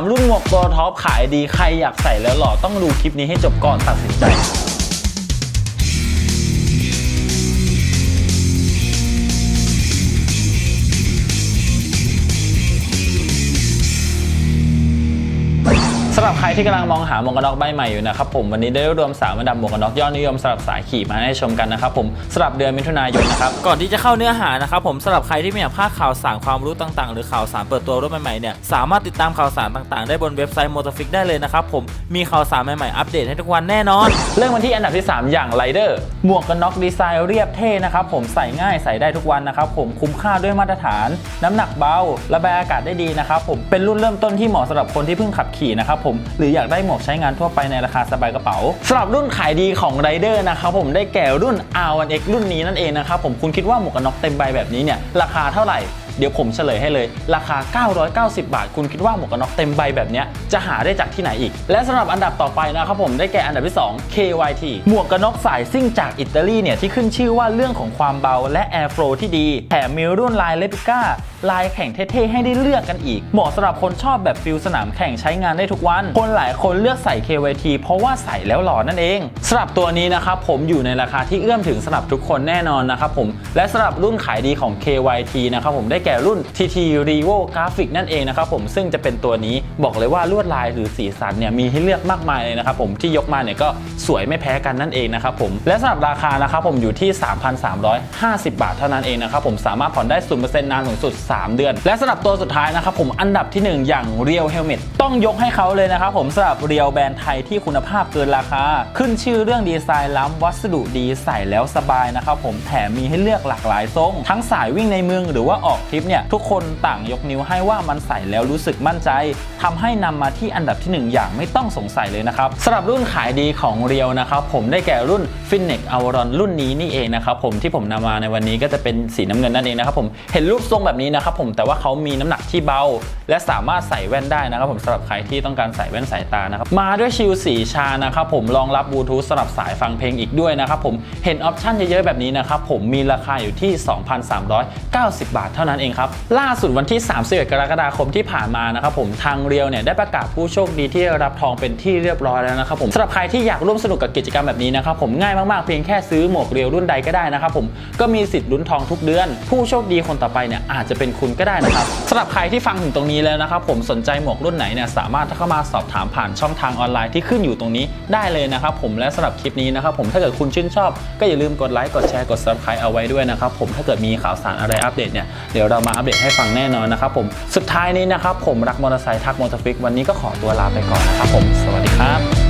3 รุ่นหมวกตัวท็อปขายดีใครอยากใส่แล้วหล่อต้องดูคลิปนี้ให้จบก่อนตัดสินใจ รับใครที่กำลังมองหาหมวกกันน็อกใบใหม่อยู่นะครับผมวันนี้ได้รวมสามอันดับหมวกกันน็อกยอดนิยมสำหรับสายขี่มาให้ชมกันนะครับผมสำหรับเดือนมิถุนายนนะครับก่อนที่จะเข้าเนื้อหานะครับผมสำหรับใครที่ไม่อยากพลาดข่าวสารความรู้ต่างๆ หรือข่าวสารเปิดตัวรถใหม่ๆเนี่ยสามารถติดตามข่าวสารต่างๆ ได้บนเว็บไซต์ Motorfix ได้เลยนะครับผมมีข่าวสารใหม่ๆอัปเดตให้ทุกวันแน่นอน เริ่มกันที่อันดับที่ 3 อย่างไรเดอร์หมวกกันน็อกดีไซน์เรียบเท่นะครับผมใส่ง่ายใส่ได้ทุกวันนะครับผมคุ้มค่าด้วยมาตรฐาน น้ำหนักเบาระบายอากาศได้ดีนะครับผมเป็นรุ่นเริ่มต้นที่เหมาะสำหรับคนที่เพิ่งขับขี่นะครับผมหรืออยากได้หมวกใช้งานทั่วไปในราคาสบายกระเป๋าสำหรับรุ่นขายดีของไรเดอร์นะครับผมได้แก่รุ่น R1X รุ่นนี้นั่นเองนะครับผมคุณคิดว่าหมวกกันน็อกเต็มใบแบบนี้เนี่ยราคาเท่าไหร่เดี๋ยวผมเฉลยให้เลย ราคา 990 บาท คุณคิดว่าหมวกกันน็อกเต็มใบแบบนี้จะหาได้จากที่ไหนอีก และสำหรับอันดับต่อไปนะครับผมได้แก่อันดับที่ 2 KYT หมวกกันน็อกสายซิ่งจากอิตาลีเนี่ยที่ขึ้นชื่อว่าเรื่องของความเบาและ Air Flow ที่ดีแถมมีรุ่นลายเลปิก้า ลายแข่งเท่ๆ ให้ได้เลือกกันอีก เหมาะสำหรับคนชอบแบบฟิลสนามแข่งใช้งานได้ทุกวัน คนหลายคนเลือกใส่ KYT เพราะว่าใส่แล้วหล่อนั่นเองสำหรับตัวนี้นะครับผมอยู่ในราคาที่เอื้อมถึงสำหรับทุกคนแน่นอนนะครับผมและสำหรับรุ่นขายดีของ KYT นะครับผมได้แก่รุ่น TT Revo Graphic นั่นเองนะครับผมซึ่งจะเป็นตัวนี้บอกเลยว่าลวดลายหรือสีสันเนี่ยมีให้เลือกมากมายเลยนะครับผมที่ยกมาเนี่ยก็สวยไม่แพ้กันนั่นเองนะครับผมและสำหรับราคานะครับผมอยู่ที่ 3,350 บาทเท่านั้นเองนะครับผมสามารถผ่อนได้0%นานสูงสุด3 เดือน และสำหรับตัวสุดท้ายนะครับผมอันดับทีหนึ่1 อย่าง Real Helmet ต้องยกให้เขาเลยนะครับผมสำหรับ Real แบรนด์ไทยที่คุณภาพเกินราคา ขึ้นชื่อเรื่องดีไซน์ล้ำวัสดุดีใส่แล้วสบายนะครับผมแถมมีให้เลือกหลากหลายทรง ทั้งสายวิ่งในเมืองหรือว่าออกทริปเนี่ยทุกคนต่างยกนิ้วให้ว่ามันใส่แล้วรู้สึกมั่นใจทำให้นำมาที่อันดับทีหนึ่1 อย่างไม่ต้องสงสัยเลยนะครับสำหรับรุ่นขายดีของ Real นะครับผมได้แก่รุ่น f i n n e x a v a r o n รุ่นนี้นี่เองนะครับผมที่ผมนำมาในวันนี้ก็จะเป็นสีน้ำเงินนั่นเองนะครับผมเห็นรูปทรงแบบนี้นะครับผมแต่ว่าเขามีน้ำหนักที่เบา และสามารถใส่แว่นได้นะครับผมสำหรับใครที่ต้องการใส่แว่นสายตานะครับมาด้วยชิลสีชานะครับผมรองรับบลูทูธสำหรับสายฟังเพลงอีกด้วยนะครับผมเห็นออปชั่นเยอะๆแบบนี้นะครับผมมีราคาอยู่ที่ 2,390 บาทเท่านั้นเองครับล่าสุดวันที่ 31 กรกฎาคมที่ผ่านมานะครับผมทางเรียวเนี่ยได้ประกาศผู้โชคดีที่ได้รับทองเป็นที่เรียบร้อยแล้วนะครับผมสำหรับใครที่อยากร่วมสนุกกับกิจกรรมแบบนี้นะครับผมง่ายมากๆเพียงแค่ซื้อหมวกเรียวรุ่นใดก็ได้นะครับผมก็มีสิทธิ์ลุ้นทองทุกเดือน ผู้โชคดีคนต่อไปเนี่ยอาจจะเป็นคุณก็ได้นะครับสำหรับใครที่ฟังถึงตรงนี้แล้วนะครับผมสนใจหมวกรุ่นไหนเนี่ยสามารถเข้ามาสอบถามผ่านช่องทางออนไลน์ที่ขึ้นอยู่ตรงนี้ได้เลยนะครับผมและสำหรับคลิปนี้นะครับผมถ้าเกิดคุณชื่นชอบ ก็อย่าลืมกดไลค์กดแชร์กด subscribe เอาไว้ด้วยนะครับผมถ้าเกิดมีข่าวสารอะไรอัปเดตเนี่ยเดี๋ยวเรามาอัปเดตให้ฟังแน่นอนนะครับผมสุดท้ายนี้นะครับผมรักมอเตอร์ไซค์ทักมอเตอร์ฟิกวันนี้ก็ขอตัวลาไปก่อนนะครับผมสวัสดีครับ